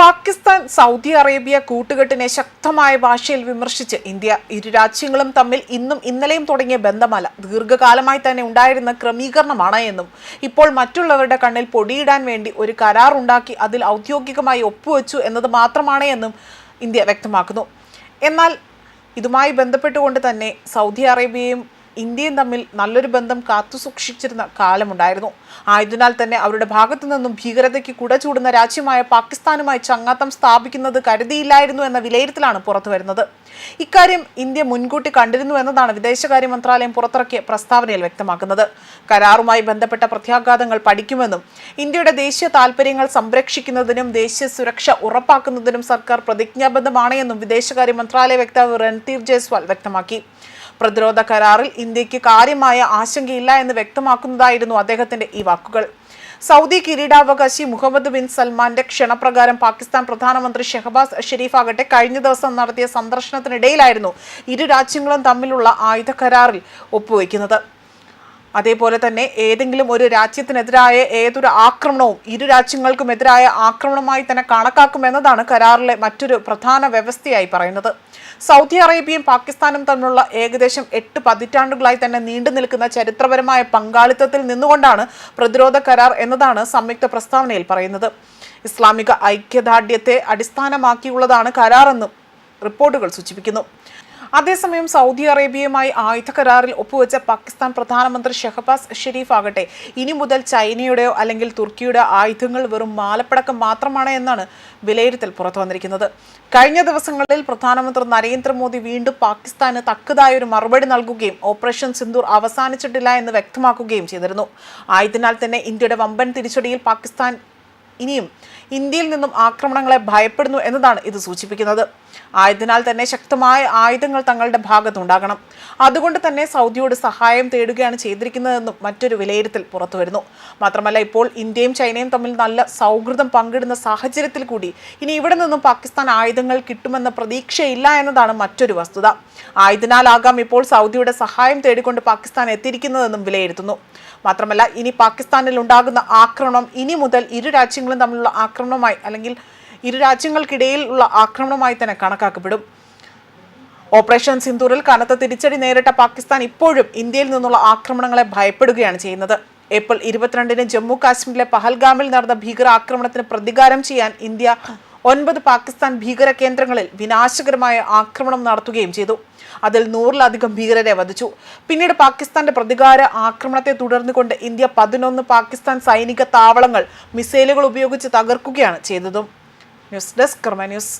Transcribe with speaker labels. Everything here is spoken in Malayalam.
Speaker 1: പാകിസ്ഥാൻ സൗദി അറേബ്യ കൂട്ടുകെട്ടിനെ ശക്തമായ ഭാഷയിൽ വിമർശിച്ച് ഇന്ത്യ ഇരു രാജ്യങ്ങളും തമ്മിൽ ഇന്നും ഇന്നലെയും തുടങ്ങിയ ബന്ധമല്ല. ദീർഘകാലമായി തന്നെ ഉണ്ടായിരുന്ന ക്രമീകരണമാണ് എന്നും ഇപ്പോൾ മറ്റുള്ളവരുടെ കണ്ണിൽ പൊടിയിടാൻ വേണ്ടി ഒരു കരാർ ഉണ്ടാക്കി അതിൽ ഔദ്യോഗികമായി ഒപ്പുവെച്ചു എന്നത് മാത്രമാണ് എന്നും ഇന്ത്യ വ്യക്തമാക്കുന്നു. എന്നാൽ ഇതുമായി ബന്ധപ്പെട്ടുകൊണ്ട് തന്നെ സൗദി അറേബ്യയും ഇന്ത്യയും തമ്മിൽ നല്ലൊരു ബന്ധം കാത്തുസൂക്ഷിച്ചിരുന്ന കാലമുണ്ടായിരുന്നു. ആയതിനാൽ തന്നെ അവരുടെ ഭാഗത്തു നിന്നും ഭീകരതയ്ക്ക് കുടചൂടുന്ന രാജ്യമായ പാകിസ്ഥാനുമായി ചങ്ങാത്തം സ്ഥാപിക്കുന്നത് കരുതിയില്ലായിരുന്നു എന്ന വിലയിരുത്തലാണ് പുറത്തു വരുന്നത്. ഇക്കാര്യം ഇന്ത്യ മുൻകൂട്ടി കണ്ടിരുന്നു എന്നതാണ് വിദേശകാര്യ മന്ത്രാലയം പുറത്തിറക്കിയ പ്രസ്താവനയിൽ വ്യക്തമാക്കുന്നത്. കരാറുമായി ബന്ധപ്പെട്ട പ്രത്യാഘാതങ്ങൾ പഠിക്കുമെന്നും ഇന്ത്യയുടെ ദേശീയ താൽപര്യങ്ങൾ സംരക്ഷിക്കുന്നതിനും ദേശീയ സുരക്ഷ ഉറപ്പാക്കുന്നതിനും സർക്കാർ പ്രതിജ്ഞാബദ്ധമാണ് എന്നും വിദേശകാര്യ മന്ത്രാലയ വക്താവ് രൺധീർ ജയ്സ്വാൾ വ്യക്തമാക്കി. പ്രതിരോധ കരാറിൽ ഇന്ത്യയ്ക്ക് കാര്യമായ ആശങ്കയില്ല എന്ന് വ്യക്തമാക്കുന്നതായിരുന്നു അദ്ദേഹത്തിന്റെ ഈ വാക്കുകൾ. സൗദി കിരീടാവകാശി മുഹമ്മദ് ബിൻ സൽമാന്റെ ക്ഷണപ്രകാരം പാകിസ്ഥാൻ പ്രധാനമന്ത്രി ഷെഹബാസ് ഷെരീഫ് ആകട്ടെ കഴിഞ്ഞ ദിവസം നടത്തിയ സന്ദർശനത്തിനിടയിലായിരുന്നു ഇരു രാജ്യങ്ങളും തമ്മിലുള്ള ആയുധ കരാറിൽ ഒപ്പുവെക്കുന്നത്. അതേപോലെ തന്നെ ഏതെങ്കിലും ഒരു രാജ്യത്തിനെതിരായ ഏതൊരു ആക്രമണവും ഇരു രാജ്യങ്ങൾക്കുമെതിരായ ആക്രമണമായി തന്നെ കണക്കാക്കുമെന്നതാണ് കരാറിലെ മറ്റൊരു പ്രധാന വ്യവസ്ഥയായി പറയുന്നത്. സൗദി അറേബ്യയും പാകിസ്ഥാനും തമ്മിലുള്ള ഏകദേശം എട്ട് പതിറ്റാണ്ടുകളായി തന്നെ നീണ്ടു നിൽക്കുന്ന ചരിത്രപരമായ പങ്കാളിത്തത്തിൽ നിന്നുകൊണ്ടാണ് പ്രതിരോധ കരാർ എന്നതാണ് സംയുക്ത പ്രസ്താവനയിൽ പറയുന്നത്. ഇസ്ലാമിക ഐക്യദാർഢ്യത്തെ അടിസ്ഥാനമാക്കിയുള്ളതാണ് കരാറെന്നും റിപ്പോർട്ടുകൾ സൂചിപ്പിക്കുന്നു. അതേസമയം സൗദി അറേബ്യയുമായി ആയുധ കരാറിൽ ഒപ്പുവെച്ച പാകിസ്ഥാൻ പ്രധാനമന്ത്രി ഷെഹബാസ് ഷെരീഫ് ആകട്ടെ. ഇനി മുതൽ ചൈനയുടെയോ അല്ലെങ്കിൽ തുർക്കിയുടെ ആയുധങ്ങൾ വെറും മാലപ്പടക്കം മാത്രമാണ് എന്നാണ് വിലയിരുത്തൽ പുറത്തു വന്നിരിക്കുന്നത്. കഴിഞ്ഞ ദിവസങ്ങളിൽ പ്രധാനമന്ത്രി നരേന്ദ്രമോദി വീണ്ടും പാകിസ്ഥാന് തക്കതായ ഒരു മറുപടി നൽകുകയും ഓപ്പറേഷൻ സിന്ദൂർ അവസാനിച്ചിട്ടില്ല എന്ന് വ്യക്തമാക്കുകയും ചെയ്തിരുന്നു. ആയതിനാൽ തന്നെ ഇന്ത്യയുടെ വമ്പൻ തിരിച്ചടിയിൽ പാകിസ്ഥാൻ ഇനിയും ഇന്ത്യയിൽ നിന്നും ആക്രമണങ്ങളെ ഭയപ്പെടുന്നു എന്നതാണ് ഇത് സൂചിപ്പിക്കുന്നത്. ആയതിനാൽ തന്നെ ശക്തമായ ആയുധങ്ങൾ തങ്ങളുടെ ഭാഗത്തുണ്ടാകണം. അതുകൊണ്ട് തന്നെ സൗദിയോട് സഹായം തേടുകയാണ് ചെയ്തിരിക്കുന്നതെന്നും മറ്റൊരു വിലയിരുത്തൽ പുറത്തുവരുന്നു. മാത്രമല്ല ഇപ്പോൾ ഇന്ത്യയും ചൈനയും തമ്മിൽ നല്ല സൗഹൃദം പങ്കിടുന്ന സാഹചര്യത്തിൽ കൂടി ഇനി ഇവിടെ നിന്നും പാകിസ്ഥാൻ ആയുധങ്ങൾ കിട്ടുമെന്ന പ്രതീക്ഷയില്ല എന്നതാണ് മറ്റൊരു വസ്തുത. ആയതിനാലാകാം ഇപ്പോൾ സൗദിയുടെ സഹായം തേടിക്കൊണ്ട് പാകിസ്ഥാൻ എത്തിയിരിക്കുന്നതെന്നും വിലയിരുത്തുന്നു. മാത്രമല്ല ഇനി പാകിസ്ഥാനിൽ ഉണ്ടാകുന്ന ആക്രമണം ഇനി മുതൽ ഇരു രാജ്യങ്ങളും തമ്മിലുള്ള ആക്രമണമായി അല്ലെങ്കിൽ ഇരു രാജ്യങ്ങൾക്കിടയിൽ ഉള്ള ആക്രമണമായി തന്നെ കണക്കാക്കപ്പെടും. ഓപ്പറേഷൻ സിന്ദൂറിൽ കനത്ത തിരിച്ചടി നേരിട്ട പാകിസ്ഥാൻ ഇപ്പോഴും ഇന്ത്യയിൽ നിന്നുള്ള ആക്രമണങ്ങളെ ഭയപ്പെടുകയാണ് ചെയ്യുന്നത്. ഏപ്രിൽ ഇരുപത്തിരണ്ടിന് ജമ്മു കാശ്മീരിലെ പഹൽഗാമിൽ നടന്ന ഭീകരാക്രമണത്തിന് പ്രതികാരം ചെയ്യാൻ ഇന്ത്യ ഒൻപത് പാകിസ്ഥാൻ ഭീകര കേന്ദ്രങ്ങളിൽ വിനാശകരമായ ആക്രമണം നടത്തുകയും ചെയ്തു. അതിൽ നൂറിലധികം ഭീകരരെ വധിച്ചു. പിന്നീട് പാകിസ്ഥാന്റെ പ്രതികാര ആക്രമണത്തെ തുടർന്നുകൊണ്ട് ഇന്ത്യ പതിനൊന്ന് പാകിസ്ഥാൻ സൈനിക താവളങ്ങൾ മിസൈലുകൾ ഉപയോഗിച്ച് തകർക്കുകയാണ് ചെയ്തതും. News desk Karma news.